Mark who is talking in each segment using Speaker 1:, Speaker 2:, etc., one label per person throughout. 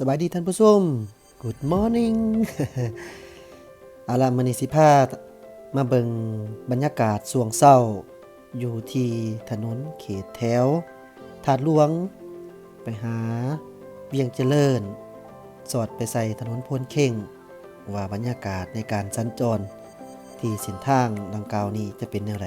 Speaker 1: สบายดีท่านผู้ชม Good morning อาล่ะมื้อนี้สิพามาเบิ่งบรรยากาศช่วงเช้า อยู่ที่ถนนเขตแถว ถาดหลวง ไปหาเวียงเจริญ สอดไปใส่ถนนพลเข่ง ว่าบรรยากาศในการสัญจร ที่เส้นทางดังกล่าวนี้จะเป็นแนวไห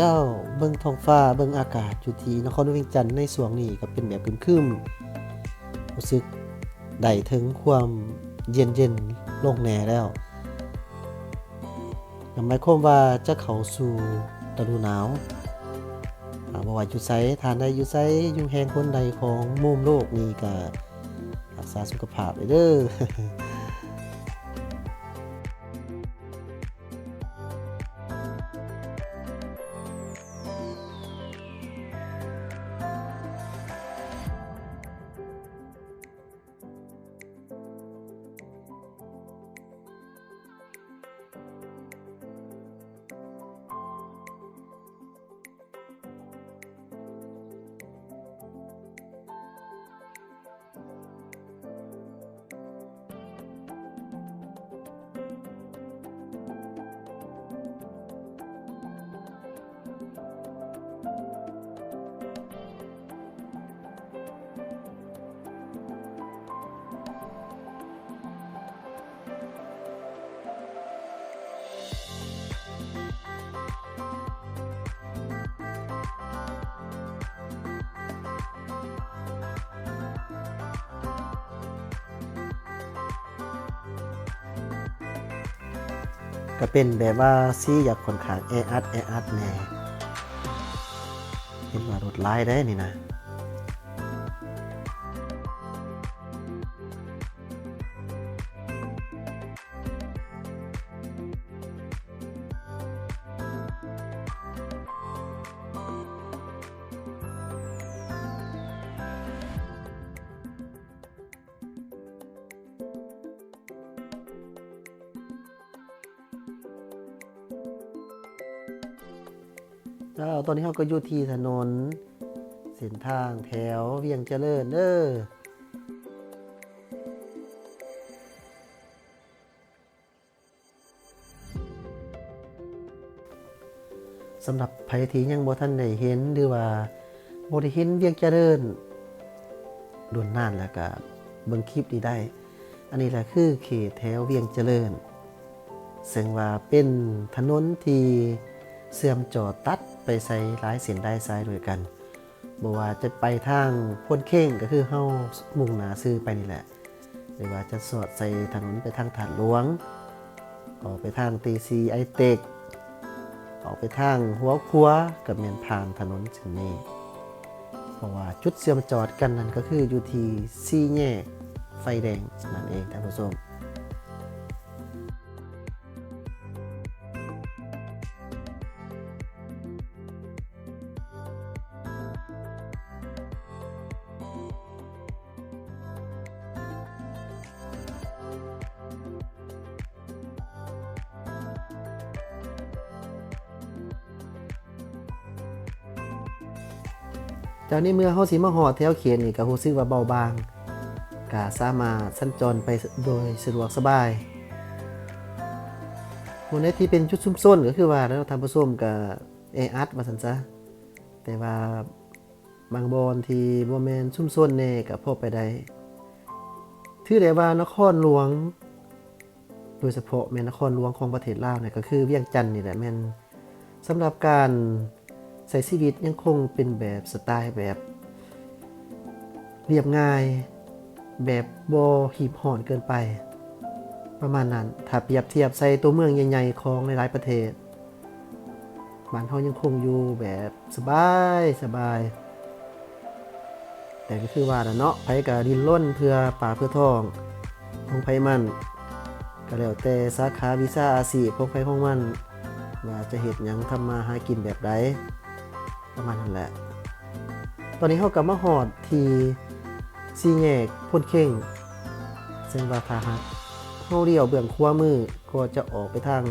Speaker 1: เจ้าเบิ่งท้องฟ้าเบิ่งอากาศอยู่ที่นครเวียงจันทน์ในช่วงนี้ก็เป็นแบบครึมๆรู้สึกได้ถึงความเย็นๆลงแหน่แล้วนั่นหมายความว่าจะเข้าสู่ฤดูหนาวอาบ่ว่าอยู่ไสทานใดอยู่ไสอยู่แห่งคนใดของมุมโลกนี้ก็รักษาสุขภาพไว้เด้อ ก็เป็นแบบว่าซีอยากค่อนข้างแออัดแออัดแน่เห็นว่ารถไล่ได้นี่นะ เจ้าตอนนี้เราก็อยู่ที่ถนน เส้นทางแถวเวียงเจริญเด้อสำหรับไผทียังบ่ทันได้เห็นหรือว่าบ่ได้เห็นเวียงเจริญโดนน่านแล้วก็เบิ่งคลิปนี้ได้ อันนี้แหละคือเขตแถวเวียงเจริญ ซึ่งว่าเป็นถนนที่เสื่อมจอตัด ไปใส่หลายเส้นได้ซ้ายด้วยกันบ่ว่าจะไปทางพ้นเข่งก็คือเฮามุ่งหน้าซื้อไปนี่แหละ หรือว่าจะสอดใส่ถนนไปทางถาดหลวง ออกไปทางตีซีไอเต็กออกไปทางหัวคัวกับเมียนผ่านถนนเช่นนี้เพราะว่าจุดเสื่อมจอดกันนั้นก็คืออยู่ที่สี่แยกไฟแดงนั่นเองท่านผู้ชม จากนี้เมื่อเฮาสิมาหอดแถวเขียนนี่ก็รู้สึกว่าเบาบางก็สามารถสัญจรไปโดยสะดวกสบายบนนี้ที่เป็นจุดซุ่มซ่นก็คือว่าแล้วทำผสมกับแออัดว่าซั่นซะแต่ว่าบางบอนที่บ่แมนซุ่มซ่นแน่ก็พอไปได้ถือได้ว่านครหลวง โดยเฉพาะแม่นครหลวงของประเทศลาวเนี่ยก็คือเวียงจันทน์นี่แหละแม่นสำหรับการ ใช้ชีวิตยังคงเป็นแบบสไตล์แบบ เรียบง่าย แบบบอหีบห่อนเกินไป ประมาณนั้น ถ้าเปรียบเทียบใส่ตัวเมืองใหญ่ๆของหลายๆประเทศบ้านเขายังคงอยู่แบบสบายสบาย แต่ก็คือว่าเนาะไผก็ดินล้นเพื่อป่าเพื่อทองของไผมันก็แล้วแต่สาขาวิชาอาชีพของไผของมันว่าจะเฮ็ดยังทำมาหากินแบบใด ประมาณนั้นแหละ ตอนนี้เขากลับมาหอดทีซีแยกพ่นเข่งซึ่งว่าทาหักเขาเดียวเบื้องขวามือก็จะออกไปทาง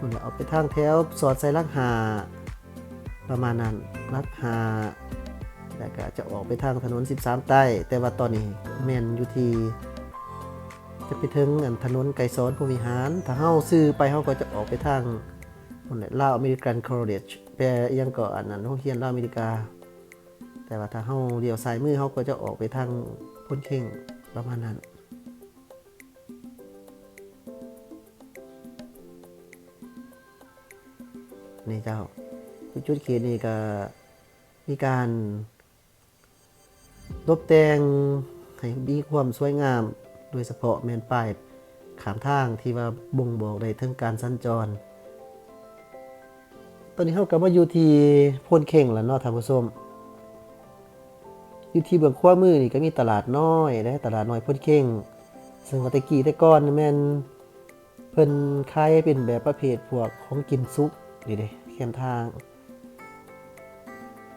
Speaker 1: มันออกไปทางแถวสอดใส่ลักหา ประมาณนั้นลักหาแล้วก็จะออกไปทางถนน 13 ใต้ แต่ว่าตอนนี้แมนอยู่ที่จะไปถึงอันถนนไกรสอนภูมิหาร ถ้าเฮาซื้อไปเฮาก็จะออกไปทาง นั่นลาวอเมริกันคอร์เดจแปลยังก็อันนั้นโรงเรียนลาวอเมริกา แต่ว่าถ้าเฮาเลี้ยวซ้ายมือเฮาก็จะออกไปทางพ้นเข่งประมาณนั้นนี่เจ้าจุดเขตนี่ก็มีการตกแต่งให้มีความสวยงาม โดยเฉพาะแมนป้ายขามทางที่ว่าบ่งบอกได้ถึงการสัญจร ตอนนี้เรากลับมาอยู่ที่พนเข่งแล้วเนาะท่านผู้ชมอยู่ที่เบื้องขวามือนี่ก็มีตลาดน้อยและตลาดน้อยพนเข่ง ซึ่งว่าแตะกี้แต่ก่อนนี่แม่นเพิ่นขายเป็นแบบประเภทพวกของกินซุกนี่เด้แคมทาง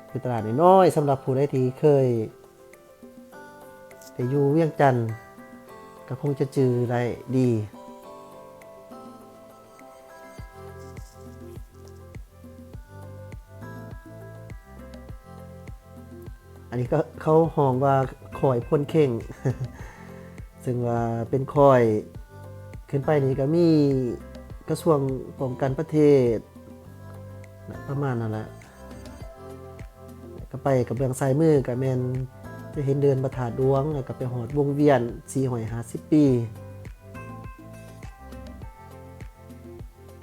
Speaker 1: เป็นตลาดน้อยสำหรับผู้ใดที่เคยไปอยู่เวียงจันทน์ก็คงจะจือได้ดี อันนี้ก็เขาห้องว่าคอยพ่นเข่ง ซึ่งว่าเป็นคอย ขึ้นไปนี่ก็มีกระทรวงป้องกันประเทศ ประมาณนั้นแหละก็ไปกับเบืองซ้ายมือกับแมนจะเห็นเดินประถาดดวงแล้วก็ไปหอดวงเวียนสีหอยหาสิบปี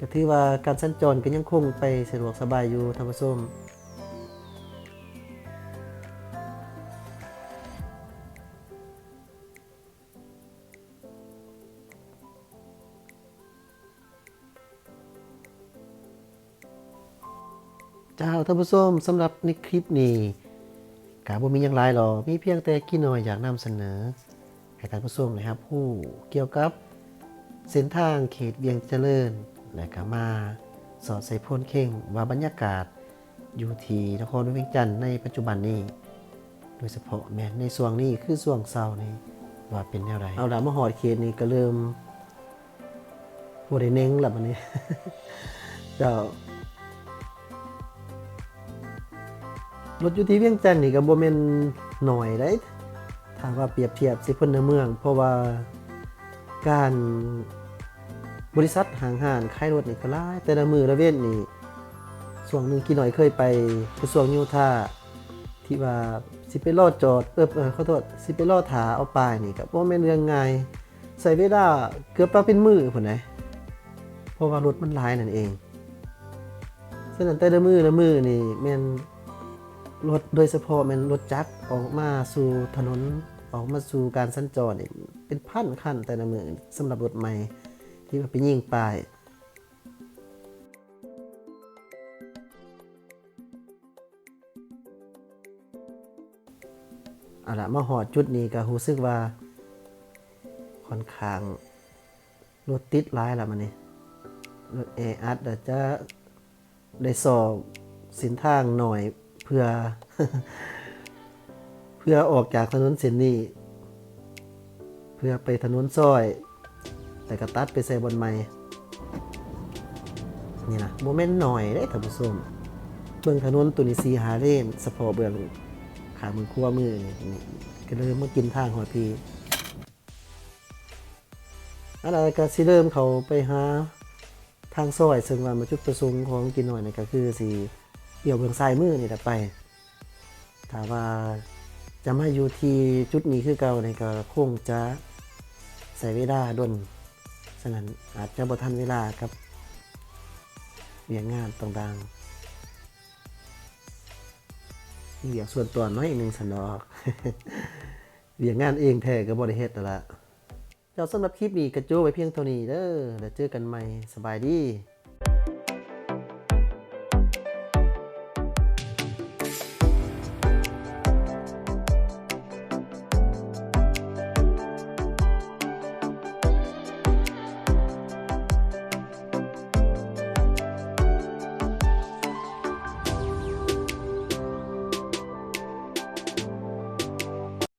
Speaker 1: ก็ถือว่าการสัญจรก็ยังคงไปสะดวกสบายอยู่ท่านผู้ชม เจ้าท่านผู้ชมสำหรับในคลิปนี้กาบ่มีหยังหลายหรอมีเพียงแต่กี่น้อยอยากนำเสนอให้ท่านผู้ชมนะครับผู้เกี่ยวกับเส้นทางเขตเวียงเจริญและก็มาสอดใส่โพนเข่งว่าบรรยากาศอยู่ที่นครเวียงจันทน์ในปัจจุบันนี้ โดยเฉพาะแม้ในช่วงนี้คือช่วงเช้านี้ว่าเป็นแนวใดเอาละมาหอดเขตนี้ก็เริ่มบ่ได้เน่งล้วบัดนี้เจ้า รถอยู่ที่เวียงจันทน์นี่ก็บ่แม่นหน่อยได้ถ้าว่าเปรียบเทียบสิเพิ่นในเมือง เพราะว่าการบริษัทห้างหานขายรถนี่ก็หลายแต่ละมือละเว้นนี่ช่วงหนึงกี่หน่อยเคยไปกระทรวงโยธาที่ว่าสิไปรอดจอดเออเออขอโทษสิไปรอดถาเอาป้ายนี่ก็บ่แม่นเรื่องง่ายใส่เวลาเกือบว่าเป็นมือพุ่นนะเพราะว่ารถมันหลายนั่นเองฉะนั้นแต่ละมือละมือนี่แม่น รถโดยเฉพาะแมันรถจักรออกมาสู่ถนนออกมาสู่การสัญจรนี่เป็นพันคันแต่ละมือสำหรับรถใหม่ที่ไปยิงป้ายเอาละมาหอดจุดนี้ก็รู้สึกว่า ค่อนข้างรถติดหลายล้วมันนี่รถแออัดจะได้สอบสินทางหน่อย เพื่อ เพื่อออกจากถนนเส้นนี้ เพื่อไปถนนซอย แต่ก็ตัดไปใส่บนไม้นี่นะโมเมนต์หน่อยได้ท่านผู้ชมเบื้องถนนตัวนี้ซีหาเลนสะพอเบื้องขามือขั้วมือนี่ก็เลยมากินทางหอยพีอะไรก็สิเริ่มเขาไปหาทางซอยซึ่งว่ามาจุดประสงค์ของกินหน่อยนี่ก็คือสี เอี่ยวเบืองซ้ายมือนี่แหละไปถ้าว่าจะมาอยู่ที่จุดนี้คือเก่าในี่ก็คงจะใส่เวลาดนฉะนั้นอาจจะบ่ทันเวลากับเวียงงานต่างๆมีเวียงส่วนตัวน้อยหนึ่งสนอกเวียงงานเองแท้ก็บ่ได้เฮ็ดนั่ละเจ้าสำหรับคลิปนี้ก็โจ้ไว้เพียงเท่านี้เด้อแล้วเจอกันใหม่สบายดี